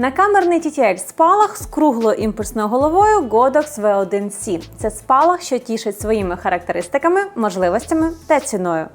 Накамерний TTL спалах з круглою імпульсною головою Godox V1C. Це спалах, що тішить своїми характеристиками, можливостями та ціною.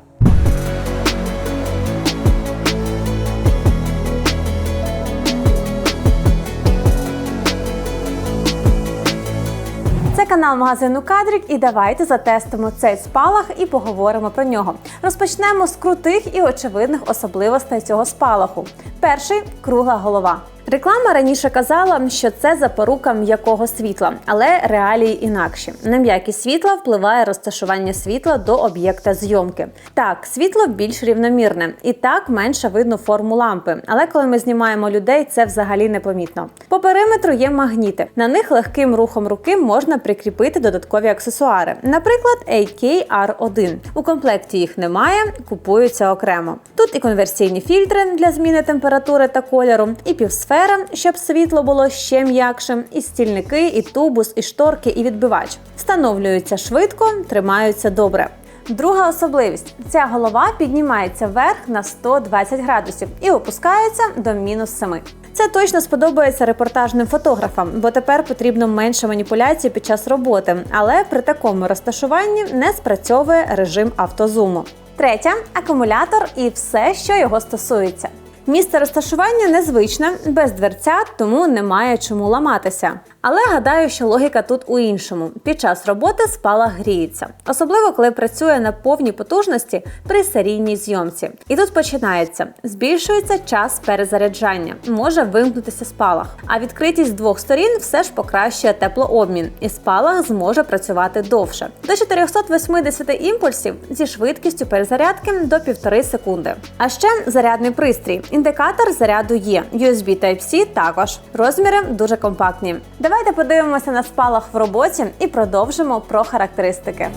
Це канал магазину Кадрік, і давайте затестимо цей спалах і поговоримо про нього. Розпочнемо з крутих і очевидних особливостей цього спалаху. Перший кругла голова. Реклама раніше казала, що це запорука м'якого світла, але реалії інакші. На м'якість світла впливає розташування світла до об'єкта зйомки. Так, світло більш рівномірне, і так менше видно форму лампи. Але коли ми знімаємо людей, це взагалі непомітно. По периметру є магніти. На них легким рухом руки можна прикріпити додаткові аксесуари, наприклад, AKR1. У комплекті їх немає, купуються окремо. Тут і конверсійні фільтри для зміни температури та кольору, і півсфера, щоб світло було ще м'якшим, і стільники, і тубус, і шторки, і відбивач. Встановлюються швидко, тримаються добре. Друга особливість: ця голова піднімається вверх на 120 градусів і опускається до мінус 7. Це точно сподобається репортажним фотографам, бо тепер потрібно менше маніпуляцій під час роботи, але при такому розташуванні не спрацьовує режим автозуму. Третя акумулятор і все, що його стосується. Місце розташування незвичне, без дверцят, тому немає чому ламатися. Але гадаю, що логіка тут у іншому. Під час роботи спалах гріється, особливо коли працює на повній потужності при серійній зйомці. І тут починається: збільшується час перезаряджання, може вимкнутися спалах. А відкритість з двох сторін все ж покращує теплообмін, і спалах зможе працювати довше. До 480 імпульсів зі швидкістю перезарядки до 1,5 секунди. А ще зарядний пристрій. Індикатор заряду є. USB Type-C також. Розміри дуже компактні. Давайте подивимося на спалах в роботі і продовжимо про характеристики.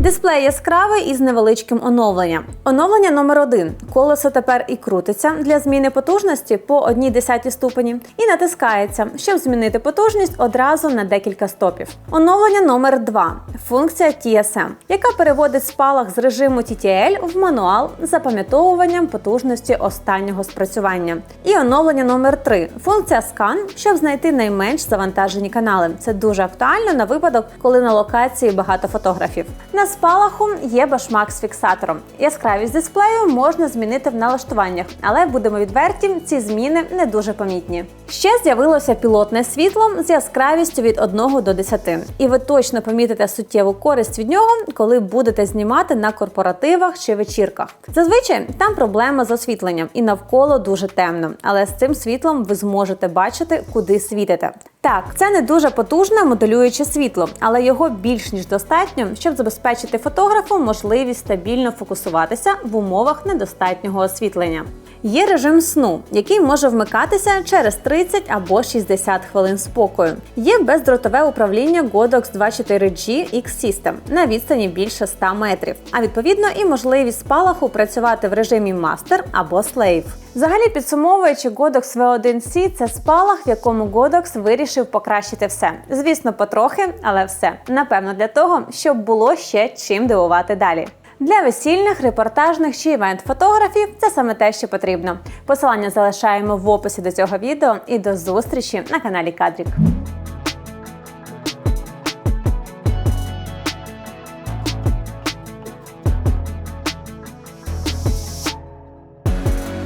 Дисплей яскравий із невеличким оновленням. Оновлення номер 1 Колесо тепер і крутиться для зміни потужності по 1 десятій ступені і натискається, щоб змінити потужність одразу на декілька стопів. Оновлення номер 2 Функція TSM, яка переводить спалах з режиму TTL в мануал з запам'ятовуванням потужності останнього спрацювання. І оновлення номер 3 Функція скан, щоб знайти найменш завантажені канали. Це дуже актуально на випадок, коли на локації багато фотографів. На спалаху є башмак з фіксатором. Яскравість дисплею можна змінити в налаштуваннях, але будемо відверті, ці зміни не дуже помітні. Ще з'явилося пілотне світло з яскравістю від 1 до 10. І ви точно помітите суттєву користь від нього, коли будете знімати на корпоративах чи вечірках. Зазвичай там проблема з освітленням і навколо дуже темно, але з цим світлом ви зможете бачити, куди світите. Так, це не дуже потужне моделююче світло, але його більш ніж достатньо, щоб забезпечити фотографу можливість стабільно фокусуватися в умовах недостатнього освітлення. Є режим сну, який може вмикатися через 30 або 60 хвилин спокою. Є бездротове управління Godox 24G X System на відстані більше 100 метрів, а відповідно і можливість спалаху працювати в режимі Master або Slave. Взагалі, підсумовуючи, Godox V1C – це спалах, в якому Godox вирішив покращити все. Звісно, потрохи, але все. Напевно, для того, щоб було ще чим дивувати далі. Для весільних, репортажних чи івент-фотографів це саме те, що потрібно. Посилання залишаємо в описі до цього відео і до зустрічі на каналі Кадрік.